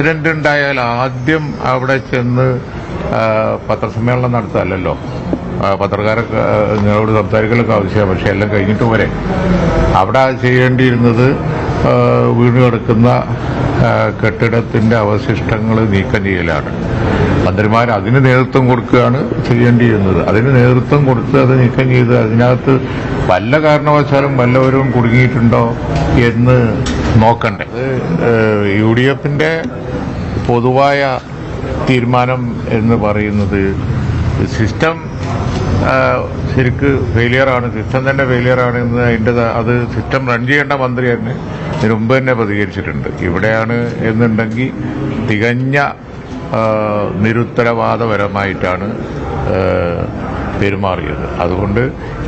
Accident ഉണ്ടായാൽ ആദ്യം അവിടെ ചെന്ന് പത്രസമ്മേളനം നടത്തല്ലോ പത്രക്കാരൊക്കെ നിങ്ങളോട് സംസാരിക്കലൊക്കെ ആവശ്യമാണ്. പക്ഷെ എല്ലാം കഴിഞ്ഞിട്ട് വരെ അവിടെ ചെയ്യേണ്ടിയിരുന്നത് വീണ് കിടക്കുന്ന കെട്ടിടത്തിന്റെ അവശിഷ്ടങ്ങൾ നീക്കം ചെയ്യലാണ്. മന്ത്രിമാർ അതിന് നേതൃത്വം കൊടുക്കുകയാണ് ചെയ്യേണ്ടിയിരുന്നത്. അതിന് നേതൃത്വം കൊടുത്ത് അത് നീക്കം ചെയ്ത് അതിനകത്ത് വല്ല കാരണവശാലും വല്ലവരും കുടുങ്ങിയിട്ടുണ്ടോ എന്ന് നോക്കണ്ടേ. യു ഡി എഫിന്റെ പൊതുവായ തീരുമാനം എന്ന് പറയുന്നത് സിസ്റ്റം ശരിക്ക് ഫെയിലിയറാണ് സിസ്റ്റം തന്നെ ഫെയിലിയറാണ് എന്ന് അതിന്റെ അത് സിസ്റ്റം റൺ ചെയ്യേണ്ട മന്ത്രി തന്നെ ഇതിനു മുമ്പ് തന്നെ പ്രതികരിച്ചിട്ടുണ്ട്. ഇവിടെയാണ് എന്നുണ്ടെങ്കിൽ തികഞ്ഞ നിരുത്തരവാദപരമായിട്ടാണ് പെരുമാറിയത്. അതുകൊണ്ട്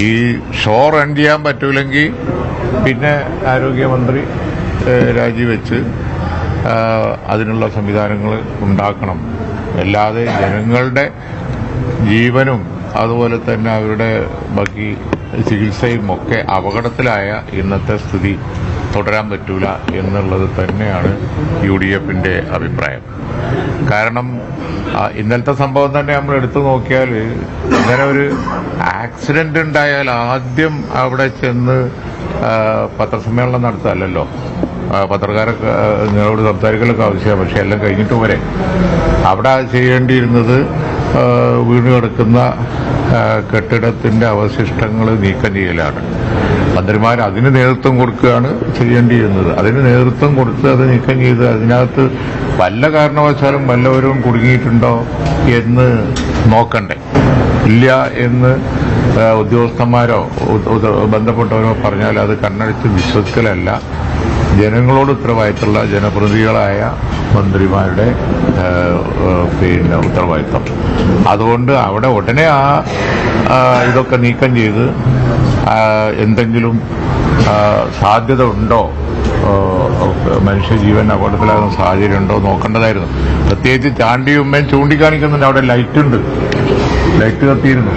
ഈ ഷോ റൺ ചെയ്യാൻ പറ്റൂലെങ്കിൽ പിന്നെ ആരോഗ്യമന്ത്രി രാജിവെച്ച് അതിനുള്ള സംവിധാനങ്ങൾ ഉണ്ടാക്കണം. അല്ലാതെ ജനങ്ങളുടെ ജീവനും അതുപോലെ തന്നെ അവരുടെ ബാക്കി ചികിത്സയും ഒക്കെ അപകടത്തിലായ ഇന്നത്തെ സ്ഥിതി തുടരാൻ പറ്റൂല എന്നുള്ളത് തന്നെയാണ് യു ഡി എഫിന്റെ അഭിപ്രായം. കാരണം ഇന്നലത്തെ സംഭവം തന്നെ നമ്മൾ എടുത്തു നോക്കിയാൽ ഇങ്ങനെ ഒരു ആക്സിഡന്റ് ഉണ്ടായാൽ ആദ്യം അവിടെ ചെന്ന് പത്രസമ്മേളനം നടത്തല്ലോ പത്രക്കാരൊക്കെ നിങ്ങളോട് സംസാരിക്കലൊക്കെ ആവശ്യമാണ്. പക്ഷെ എല്ലാം കഴിഞ്ഞിട്ട് വരെ അവിടെ ചെയ്യേണ്ടിയിരുന്നത് വീണ് കിടക്കുന്ന കെട്ടിടത്തിന്റെ അവശിഷ്ടങ്ങൾ നീക്കം ചെയ്യലാണ്. മന്ത്രിമാർ അതിന് നേതൃത്വം കൊടുക്കുകയാണ് ചെയ്യേണ്ടിയിരുന്നത് അതിന് നേതൃത്വം കൊടുത്ത് അത് നീക്കം ചെയ്ത് അതിനകത്ത് വല്ല കാരണവശാലും വല്ലവരും കുടുങ്ങിയിട്ടുണ്ടോ എന്ന് നോക്കണ്ടേ. ഇല്ല എന്ന് ഉദ്യോഗസ്ഥന്മാരോ ബന്ധപ്പെട്ടവരോ പറഞ്ഞാൽ അത് കണ്ണടിച്ച് വിശ്വസിക്കലല്ല. ജനങ്ങളോട് ഉത്തരവാദിത്തമുള്ള ജനപ്രതിനിധികളായ മന്ത്രിമാരുടെ പിന്നെ ഉത്തരവാദിത്തം. അതുകൊണ്ട് അവിടെ ഉടനെ ആ ഇതൊക്കെ നീക്കം ചെയ്ത് എന്തെങ്കിലും സാധ്യത ഉണ്ടോ? മനുഷ്യജീവൻ അപകടത്തിലാകുന്ന സാഹചര്യം ഉണ്ടോ നോക്കേണ്ടതായിരുന്നു. പ്രത്യേകിച്ച് ചാണ്ടിയുമ്മയും ചൂണ്ടിക്കാണിക്കുന്നുണ്ട്. അവിടെ ലൈറ്റ് ഉണ്ട്. ലൈറ്റ് കത്തിയിരുന്നു.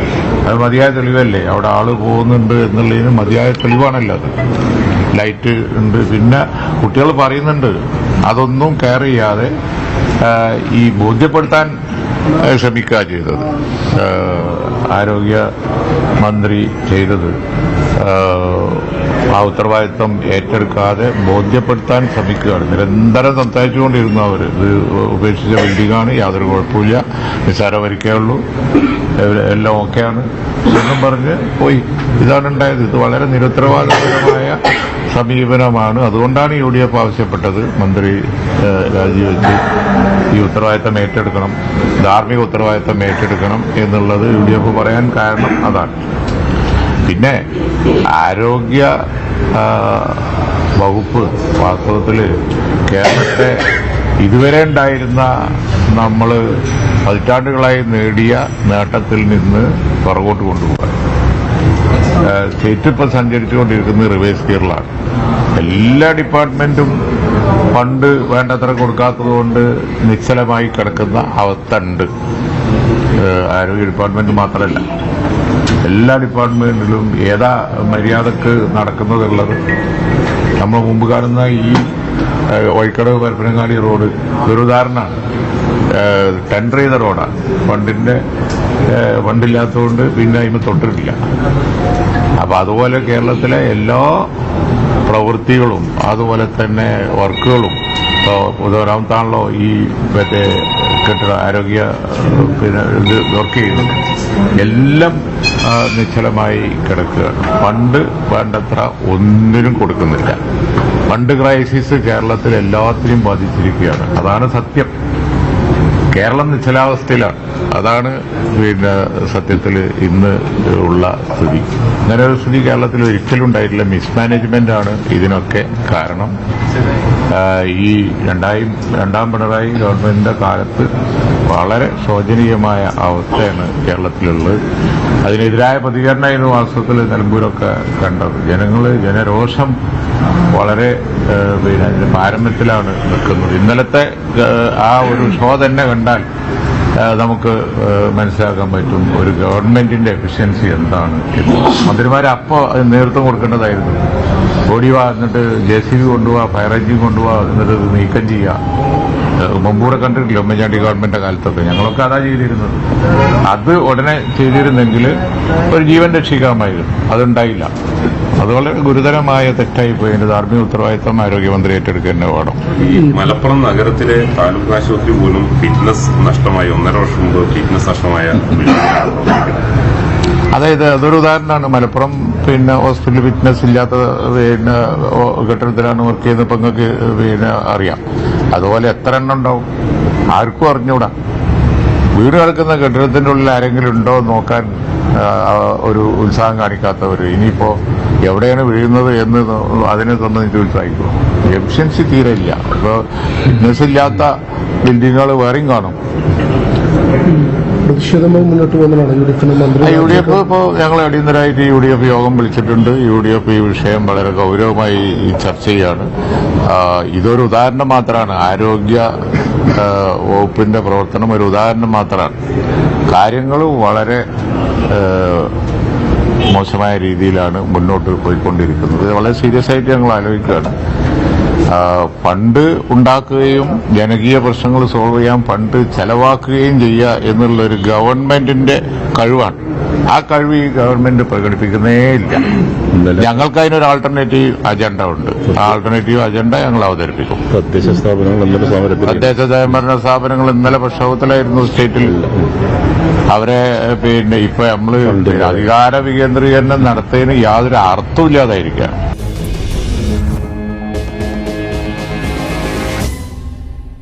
അത് മതിയായ തെളിവല്ലേ? അവിടെ ആൾ പോകുന്നുണ്ട് എന്നുള്ളതിന് മതിയായ തെളിവാണല്ലോ അത്. ലൈറ്റ് ഉണ്ട്. പിന്നെ കുട്ടികൾ പറയുന്നുണ്ട് അതൊന്നും കെയർ ചെയ്യാതെ ഈ ബോധ്യപ്പെടുത്താൻ ശ്രമിക്കുക ചെയ്തത്. ആരോഗ്യ മന്ത്രി ചെയ്തത്. ആ, ഉത്തരവാദിത്വം ഏറ്റെടുക്കാതെ ബോധ്യപ്പെടുത്താൻ ശ്രമിക്കുകയാണ്. നിരന്തരം സംസാരിച്ചുകൊണ്ടിരുന്നു അവർ ഇത് ഉപേക്ഷിച്ച ബിൽഡിംഗാണ് യാതൊരു കുഴപ്പമില്ല നിസ്സാര പരിക്കേ ഉള്ളൂ. എല്ലാം ഓക്കെയാണ്. എന്നും പറഞ്ഞ് പോയി. ഇതാണ് ഉണ്ടായത്. ഇത് വളരെ നിരുത്തരവാദപരമായ സമീപനമാണ്. അതുകൊണ്ടാണ് യു ഡി എഫ് ആവശ്യപ്പെട്ടത് മന്ത്രി രാജിവെച്ച് ഈ ഉത്തരവാദിത്തം ഏറ്റെടുക്കണം ധാർമ്മിക ഉത്തരവാദിത്തം ഏറ്റെടുക്കണം എന്നുള്ളത് യു ഡി എഫ് പറയാൻ കാരണം അതാണ്. പിന്നെ ആരോഗ്യ വകുപ്പ് വാസ്തവത്തിൽ കേരളത്തെ ഇതുവരെ ഉണ്ടായിരുന്ന നമ്മൾ പതിറ്റാണ്ടുകളായി നേടിയ നേട്ടത്തിൽ നിന്ന് പുറകോട്ട് കൊണ്ടുപോകാൻ. സ്റ്റേറ്റ് ഇപ്പം സഞ്ചരിച്ചുകൊണ്ടിരിക്കുന്നത് റിവേഴ്സ് ഗിയറിലാണ് എല്ലാ ഡിപ്പാർട്ട്മെന്റും ഫണ്ട് വേണ്ടത്ര കൊടുക്കാത്തതുകൊണ്ട് നിശ്ചലമായി കിടക്കുന്ന അവസ്ഥ ഉണ്ട് ആരോഗ്യ ഡിപ്പാർട്ട്മെന്റ് മാത്രമല്ല. എല്ലാ ഡിപ്പാർട്ട്മെന്റിലും ഏതാ മര്യാദയ്ക്ക് നടക്കുന്നതുള്ളത്? നമ്മൾ മുമ്പ് കാണുന്ന ഈ വഴിക്കടവ് പരപ്പനങ്ങാടി റോഡ് ഒരു ഉദാഹരണമാണ്. ടെൻഡർ ചെയ്ത റോഡാണ് ഫണ്ടിന്റെ ഫണ്ടില്ലാത്തതുകൊണ്ട് പിന്നെ അതിന് തൊട്ടിട്ടില്ല. അപ്പൊ അതുപോലെ കേരളത്തിലെ എല്ലാ പ്രവൃത്തികളും അതുപോലെ തന്നെ വർക്കുകളും ഇപ്പോൾ ഉദാഹരണത്താണല്ലോ ഈ മറ്റേ കെട്ടിട ആരോഗ്യ പിന്നെ ഇത് വർക്ക് ചെയ്യുന്നത്. എല്ലാം നിശ്ചലമായി കിടക്കുകയാണ് ഫണ്ട് വേണ്ടത്ര ഒന്നിനും കൊടുക്കുന്നില്ല. ഫണ്ട് ക്രൈസിസ് കേരളത്തിൽ എല്ലാത്തിനും ബാധിച്ചിരിക്കുകയാണ്. അതാണ് സത്യം. കേരളം നിശ്ചലാവസ്ഥയിലാണ്. അതാണ് പിന്നെ സത്യത്തിൽ ഇന്ന് ഉള്ള സ്ഥിതി. അങ്ങനെ ഒരു സ്ഥിതി കേരളത്തിൽ ഒരിക്കലും ഉണ്ടായിട്ടില്ല മിസ്മാനേജ്മെന്റ് ആണ് ഇതിനൊക്കെ കാരണം. ഈ രണ്ടായും രണ്ടാം പിണറായി ഗവൺമെന്റിന്റെ കാലത്ത് വളരെ ശോചനീയമായ അവസ്ഥയാണ് കേരളത്തിലുള്ളത്. അതിനെതിരായ പ്രതികരണമായിരുന്നു വാസ്തവത്തിൽ നിലമ്പൂരൊക്കെ കണ്ടത്. ജനങ്ങൾ ജനരോഷം വളരെ പിന്നെ പാരമ്യത്തിലാണ് നിൽക്കുന്നത്. ഇന്നലത്തെ ആ, ഒരു ഷോ തന്നെ കണ്ടാൽ നമുക്ക് മനസ്സിലാക്കാൻ പറ്റും ഒരു ഗവൺമെന്റിന്റെ എഫിഷ്യൻസി എന്താണ് അപ്പോൾ അതിന് നേതൃത്വം കൊടുക്കേണ്ടതായിരുന്നു. ഓടി വാ എന്നിട്ട് ജെ സി ബി കൊണ്ടുപോവാ ഫയർ എഞ്ചിൻ കൊണ്ടുപോവാ എന്നിട്ട് നീക്കം ചെയ്യുക മുമ്പൂടെ കണ്ടിട്ടില്ല ഉമ്മൻചാണ്ടി ഗവൺമെന്റിന്റെ കാലത്തൊക്കെ? ഞങ്ങളൊക്കെ അതാ ചെയ്തിരുന്നത്. അത് ഉടനെ ചെയ്തിരുന്നെങ്കിൽ ഒരു ജീവൻ രക്ഷിക്കാമായിരുന്നു. അതുണ്ടായില്ല. അത് വളരെ ഗുരുതരമായ തെറ്റായി പോയി. ധാർമ്മിക ഉത്തരവാദിത്തം ആരോഗ്യമന്ത്രി ഏറ്റെടുക്കുക തന്നെ വേണം. ഈ മലപ്പുറം നഗരത്തിലെ താലൂക്ക് ആശുപത്രി പോലും ഫിറ്റ്നസ് നഷ്ടമായി. ഒന്നര വർഷം മുമ്പ് ഫിറ്റ്നസ് നഷ്ടമായ. അതായത് അതൊരു ഉദാഹരണമാണ്. മലപ്പുറം പിന്നെ ഹോസ്പിറ്റൽ ഫിറ്റ്നസ് ഇല്ലാത്ത പിന്നെ ഘട്ടത്തിലാണ് വർക്ക് ചെയ്യുന്നത് ഇപ്പം നിങ്ങൾക്ക് പിന്നെ അറിയാം. അതുപോലെ എത്ര എണ്ണം ഉണ്ടാവും? ആർക്കും അറിഞ്ഞൂടാ. വീട് കിടക്കുന്ന ഘട്ടത്തിന്റെ ഉള്ളിൽ ആരെങ്കിലും ഉണ്ടോ എന്ന് നോക്കാൻ ഒരു ഉത്സാഹം കാണിക്കാത്തവർ. ഇനിയിപ്പോൾ എവിടെയാണ് വീഴുന്നത് എന്ന് അതിനെ സംബന്ധിച്ച് ഉത്സാഹിക്കും. എഫിഷ്യൻസി തീരെ ഇല്ല. ഇപ്പോൾ ഫിറ്റ്നസ് ഇല്ലാത്ത ബിൽഡിങ്ങുകൾ വേറെയും കാണും. പ്രതിഷേധമായി മുന്നോട്ട് പോകുന്നതാണ് U D U D F ഇപ്പോൾ ഞങ്ങൾ അടിയന്തരമായിട്ട് യു ഡി എഫ് യോഗം വിളിച്ചിട്ടുണ്ട്. യു ഡി എഫ് ഈ വിഷയം വളരെ ഗൗരവമായി ചർച്ച ചെയ്യാണ്. ഇതൊരു ഉദാഹരണം മാത്രമാണ്. ആരോഗ്യ വകുപ്പിന്റെ പ്രവർത്തനം ഒരു ഉദാഹരണം മാത്രമാണ്. കാര്യങ്ങൾ വളരെ മോശമായ രീതിയിലാണ് മുന്നോട്ട് പോയിക്കൊണ്ടിരിക്കുന്നത്. വളരെ സീരിയസ് ആയിട്ട് ഞങ്ങൾ ആലോചിക്കുകയാണ്. ഫണ്ട് ഉണ്ടാക്കുകയും ജനകീയ പ്രശ്നങ്ങൾ സോൾവ് ചെയ്യാൻ ഫണ്ട് ചെലവാക്കുകയും ചെയ്യുക എന്നുള്ള ഒരു ഗവൺമെന്റിന്റെ കഴിവാണ്. ആ കഴിവ് ഈ ഗവൺമെന്റ് പ്രകടിപ്പിക്കുന്നേ ഇല്ല. ഞങ്ങൾക്ക് അതിനൊരു ആൾട്ടർനേറ്റീവ് അജണ്ട ഉണ്ട്. ആ ആൾട്ടർനേറ്റീവ് അജണ്ട ഞങ്ങൾ അവതരിപ്പിക്കും. തദ്ദേശ സ്വയംഭരണ സ്ഥാപനങ്ങൾ ഇന്നലെ പ്രക്ഷോഭത്തിലായിരുന്നു സ്റ്റേറ്റിൽ. അവരെ പിന്നെ ഇപ്പൊ നമ്മൾ അധികാര വികേന്ദ്രീകരണം നടത്തുന്നതിന് യാതൊരു അർത്ഥമില്ലാതായിരിക്കുകയാണ്